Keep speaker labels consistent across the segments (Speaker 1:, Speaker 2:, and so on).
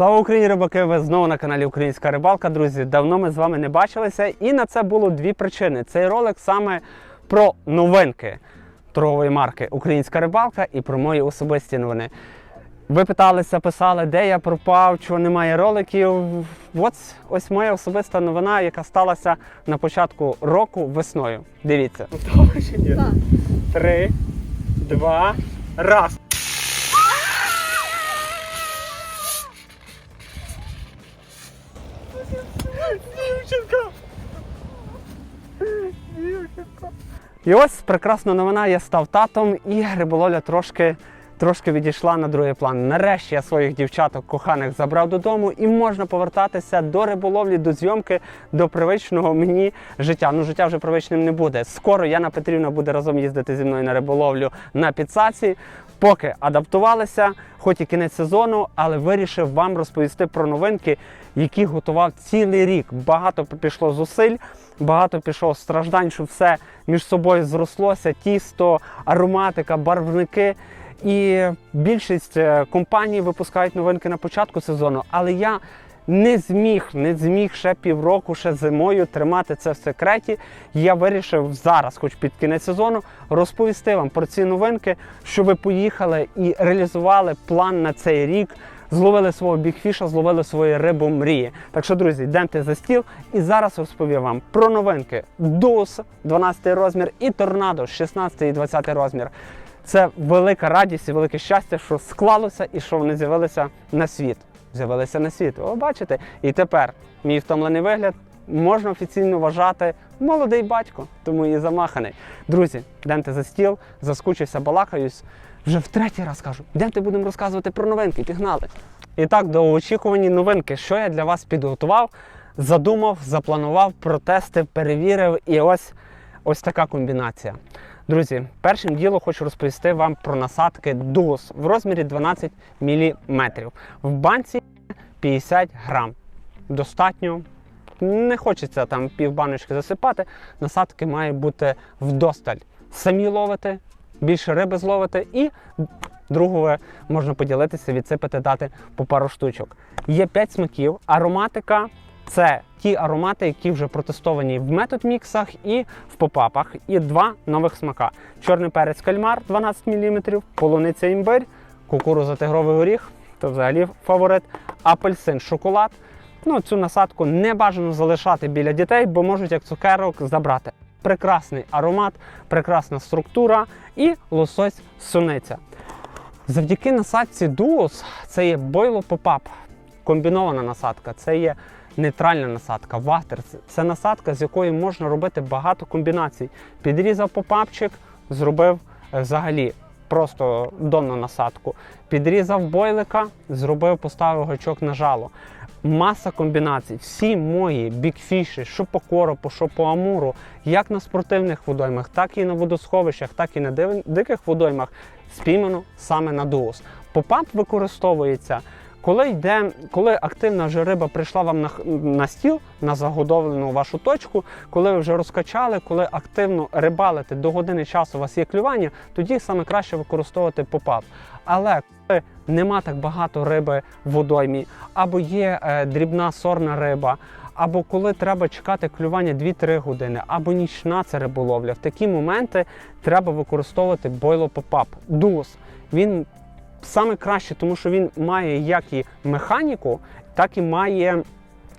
Speaker 1: Слава Україні, рибаки! Ви знову на каналі Українська рибалка. Друзі, давно ми з вами не бачилися, і на це було дві причини. Цей ролик саме про новинки торгової марки Українська рибалка і про мої особисті новини. Ви питалися, писали, де я пропав, чого немає роликів. Ось ось моя особиста новина, яка сталася на початку року весною. Дивіться. Три, два, раз. Дівчинка! І ось прекрасна новина, я став татом і риболовля трошки, трошки відійшла на другий план. Нарешті я своїх дівчаток коханих забрав додому і можна повертатися до риболовлі, до зйомки, до привичного мені життя. Ну, життя вже привичним не буде. Скоро Яна Петрівна буде разом їздити зі мною на риболовлю на підсаці. Поки адаптувалися, хоч і кінець сезону, але вирішив вам розповісти про новинки, які готував цілий рік. Багато пішло зусиль, багато пішло страждань, щоб все між собою зрослося, тісто, ароматика, барвники. І більшість е, компаній випускають новинки на початку сезону, але я не зміг, не зміг ще півроку, ще зимою тримати це в секреті. Я вирішив зараз, хоч під кінець сезону, розповісти вам про ці новинки, щоб ви поїхали і реалізували план на цей рік. Зловили свого бікфіша, зловили свої рибу мрії. Так що, друзі, йдемте за стіл і зараз розповім вам про новинки DUS 12 розмір і Торнадо 16 і 20 розмір. Це велика радість і велике щастя, що склалося і що вони з'явилися на світ. З'явилися на світ. О, бачите? І тепер мій втомлений вигляд можна офіційно вважати молодий батько, тому і замаханий. Друзі, йдемте за стіл, заскучився, балакаюсь. Вже в третій раз кажу, йдемте будемо розказувати про новинки, пігнали. І так, довгоочікувані новинки, що я для вас підготував, задумав, запланував, протестив, перевірив. І ось ось така комбінація. Друзі, першим ділом хочу розповісти вам про насадки DUS в розмірі 12 мм. В банці 50 грам. Достатньо. Не хочеться там пів баночки засипати. Насадки має бути вдосталь. Самі ловити, більше риби зловити і другого можна поділитися, відсипати, дати по пару штучок. Є 5 смаків. Ароматика це ті аромати, які вже протестовані в метод міксах і в попапах. І два нових смака: чорний перець кальмар 12 мм, полуниця імбирь, кукуруза тигровий горіх, то взагалі фаворит, апельсин, шоколад. Ну, цю насадку не бажано залишати біля дітей, бо можуть як цукерок забрати. Прекрасний аромат, прекрасна структура і лосось суниця. Завдяки насадці Duos це є бойло попап, комбінована насадка, це є нейтральна насадка, ватер. Це насадка, з якої можна робити багато комбінацій. Підрізав попапчик, зробив е, взагалі просто донну насадку. Підрізав бойлика, зробив, поставив гачок на жало. Маса комбінацій. Всі мої бікфіші, що по коропу, що по амуру, як на спортивних водоймах, так і на водосховищах, так і на диких водоймах спіймано саме на дуос. Попап використовується, коли йде, коли активна вже риба прийшла вам на, на стіл, на загодовлену вашу точку, коли ви вже розкачали, коли активно рибалите до години часу, у вас є клювання, тоді саме краще використовувати попап. Але коли нема так багато риби в водоймі, або є е, дрібна сорна риба, або коли треба чекати клювання 2-3 години, або нічна це риболовля. В такі моменти треба використовувати бойло попап. Дуос. Він саме краще, тому що він має як і механіку, так і має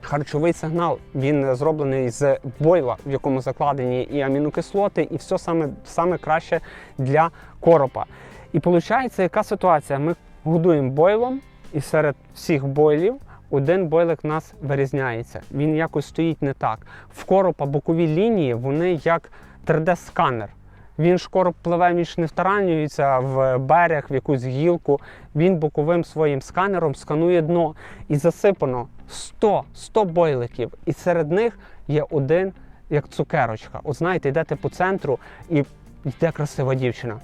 Speaker 1: харчовий сигнал. Він зроблений з бойла, в якому закладені і амінокислоти, і все саме, саме краще для коропа. І виходить, яка ситуація? Ми годуємо бойлом, і серед всіх бойлів один бойлик нас вирізняється. Він якось стоїть не так. В коропа бокові лінії вони як 3D-сканер. Він ж короб пливе, він ж не втаранюється в берег, в якусь гілку. Він боковим своїм сканером сканує дно і засипано 100 100 бойликів. І серед них є один як цукерочка. От знаєте, йдете по центру і йде красива дівчина.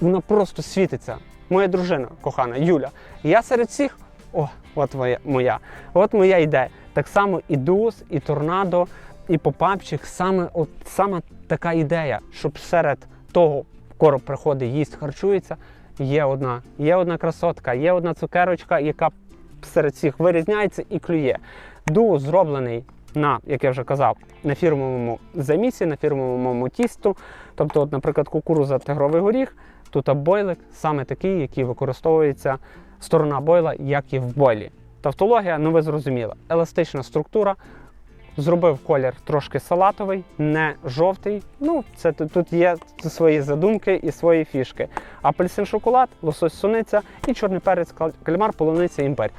Speaker 1: Вона просто світиться. Моя дружина кохана Юля. І я серед всіх, о, от моя. От моя ідея. Так само і Дус, і Торнадо, і Попапчик. Саме, от, саме така ідея, щоб серед того, короб приходить, їсть, харчується, є одна. Є одна красотка, є одна цукерочка, яка серед всіх вирізняється і клює. Дуо зроблений на, як я вже казав, на фірмовому замісі, на фірмовому тісту. Тобто, от, наприклад, кукуруза тигровий горіх, тут бойлик саме такий, який використовується сторона бойла, як і в бойлі. Тавтологія, ну ви зрозуміли, еластична структура. Зробив колір трошки салатовий, не жовтий. Ну, це тут, є свої задумки і свої фішки. Апельсин шоколад, лосось суниця і чорний перець, кальмар, полуниця, імбирь.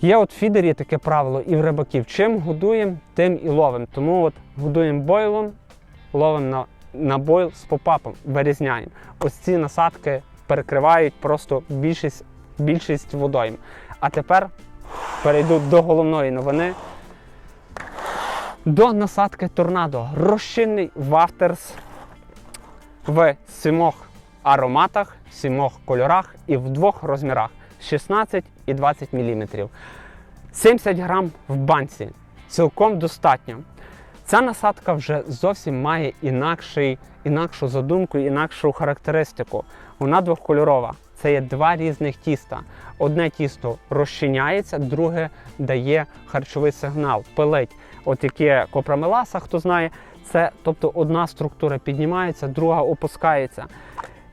Speaker 1: Є от в фідері таке правило і в рибаків. Чим годуємо, тим і ловимо. Тому от годуємо бойлом, ловимо на, на бойл з попапом, вирізняємо. Ось ці насадки перекривають просто більшість, більшість водойм. А тепер перейду до головної новини. До насадки торнадо. Розчинний вафтерс в сімох ароматах, сімох кольорах і в двох розмірах 16 і 20 мм. 70 грам в банці. Цілком достатньо. Ця насадка вже зовсім має інакший, інакшу задумку, інакшу характеристику. Вона двохкольорова. Це є два різних тіста. Одне тісто розчиняється, друге дає харчовий сигнал, пилить. От яке копрамеласа, хто знає, це тобто одна структура піднімається, друга опускається.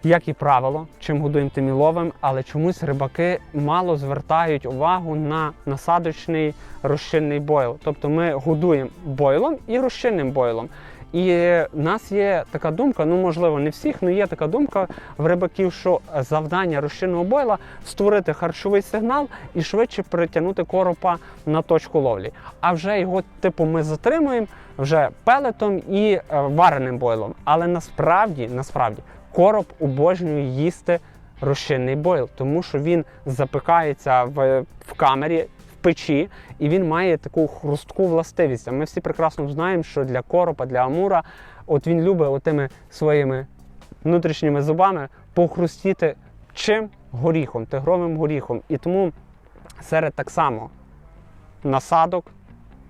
Speaker 1: Як і правило, чим годуємо, тим і ловим, але чомусь рибаки мало звертають увагу на насадочний розчинний бойл. Тобто ми годуємо бойлом і розчинним бойлом. І в нас є така думка, ну можливо, не всіх, але є така думка в рибаків, що завдання розчинного бойла створити харчовий сигнал і швидше перетягнути коропа на точку ловлі. А вже його, типу, ми затримуємо вже пелетом і е, вареним бойлом. Але насправді, насправді, короб обожнює їсти розчинний бойл, тому що він запікається в, в камері. Печі, і він має таку хрустку властивість. А ми всі прекрасно знаємо, що для коропа, для амура, от він любить отими своїми внутрішніми зубами похрустіти чим горіхом, тигровим горіхом. І тому серед так само насадок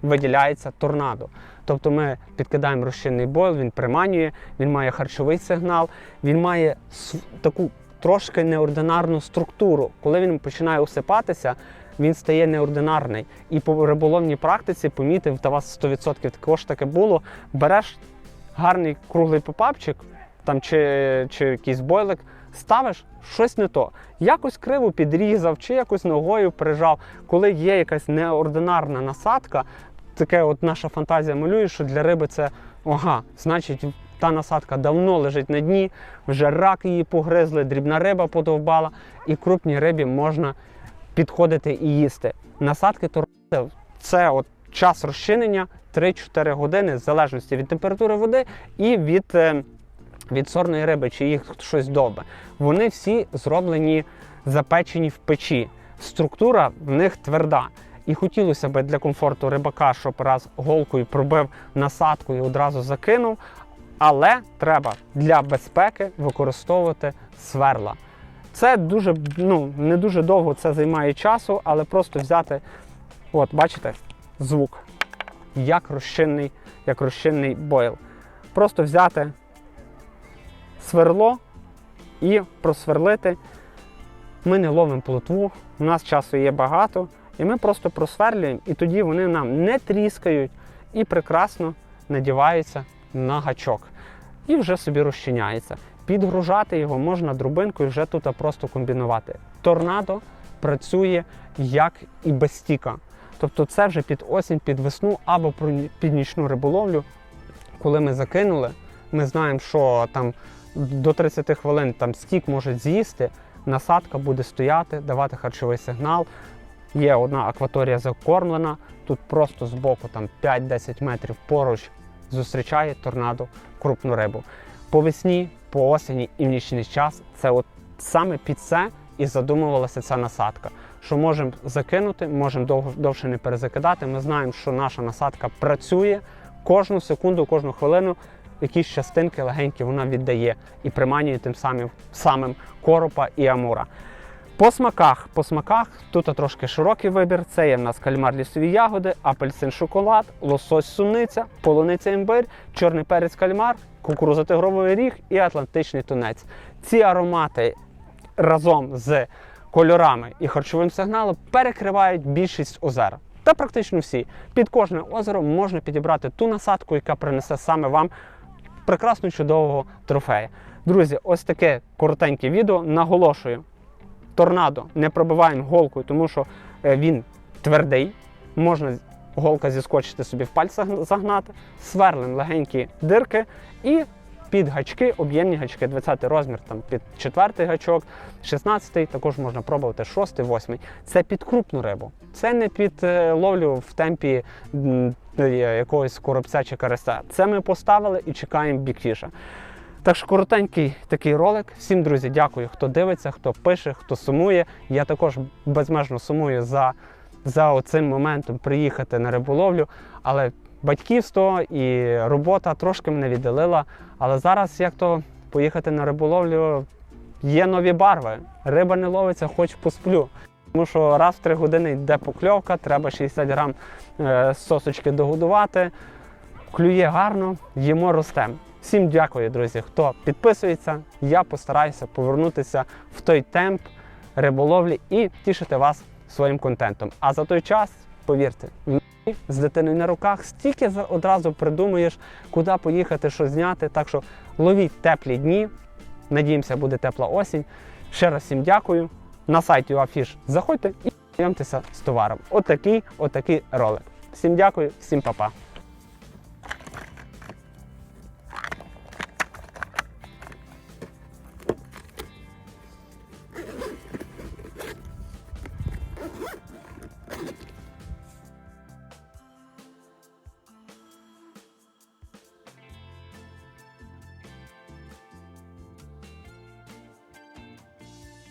Speaker 1: виділяється торнадо. Тобто ми підкидаємо розчинний бойл, він приманює, він має харчовий сигнал, він має таку трошки неординарну структуру. Коли він починає осипатися, він стає неординарний. І по риболовній практиці помітив, та вас 100% також таке було. Береш гарний круглий попапчик там, чи, чи якийсь бойлик, ставиш щось не то. Якось криво підрізав, чи якось ногою прижав. Коли є якась неординарна насадка, таке от наша фантазія малює, що для риби це ага, значить. Та насадка давно лежить на дні, вже рак її погризли, дрібна риба подовбала, і крупній рибі можна підходити і їсти. Насадки торпеди – це от час розчинення 3-4 години, в залежності від температури води і від, е, від сорної риби, чи їх щось довбе. Вони всі зроблені запечені в печі. Структура в них тверда. І хотілося б для комфорту рибака, щоб раз голкою пробив насадку і одразу закинув. Але треба для безпеки використовувати сверла. Це дуже ну, не дуже довго це займає часу, але просто взяти, от бачите, звук, як розчинний, як розчинний бойл. Просто взяти сверло і просверлити. Ми не ловимо плотву, у нас часу є багато, і ми просто просверлюємо, і тоді вони нам не тріскають і прекрасно надіваються на гачок. І вже собі розчиняється. Підгружати його можна дробинкою, вже тут просто комбінувати. Торнадо працює як і без стіка. Тобто це вже під осінь, під весну або під нічну риболовлю. Коли ми закинули, ми знаємо, що там до 30 хвилин там стік може з'їсти, насадка буде стояти, давати харчовий сигнал. Є одна акваторія закормлена, тут просто збоку там 5-10 метрів поруч зустрічає торнадо крупну рибу. По весні, по осені і в нічний час це от саме під це і задумувалася ця насадка. Що можемо закинути, можемо дов- довше не перезакидати. Ми знаємо, що наша насадка працює кожну секунду, кожну хвилину. Якісь частинки легенькі вона віддає і приманює тим самим, самим коропа і амура. По смаках, по смаках тут трошки широкий вибір. Це є в нас кальмар лісові ягоди, апельсин шоколад, лосось суниця, полуниця імбир, чорний перець кальмар, кукуруза тигровий ріг і атлантичний тунець. Ці аромати разом з кольорами і харчовим сигналом перекривають більшість озер. Та практично всі. Під кожне озеро можна підібрати ту насадку, яка принесе саме вам прекрасно чудового трофея. Друзі, ось таке коротеньке відео. Наголошую, торнадо не пробиваємо голкою, тому що е, він твердий. Можна голка зіскочити собі в пальцях загнати, сверлим легенькі дирки і під гачки, об'ємні гачки, 20 розмір, там під 4 гачок, 16 також можна пробувати 6, 8. Це під крупну рибу. Це не під е, ловлю в темпі е, якогось коробця чи карася. Це ми поставили і чекаємо бікфіша. Так що коротенький такий ролик. Всім, друзі, дякую, хто дивиться, хто пише, хто сумує. Я також безмежно сумую за, за оцим моментом приїхати на риболовлю. Але батьківство і робота трошки мене віддалила. Але зараз, як то поїхати на риболовлю, є нові барви. Риба не ловиться, хоч посплю. Тому що раз в три години йде покльовка, треба 60 грам е, сосочки догодувати. Клює гарно, їмо ростем. Всім дякую, друзі, хто підписується. Я постараюся повернутися в той темп риболовлі і тішити вас своїм контентом. А за той час, повірте, з дитиною на руках стільки одразу придумаєш, куди поїхати, що зняти. Так що ловіть теплі дні. Надіємося, буде тепла осінь. Ще раз всім дякую. На сайті Афіш заходьте і знайомтеся з товаром. Отакий, отакий ролик. Всім дякую, всім па-па.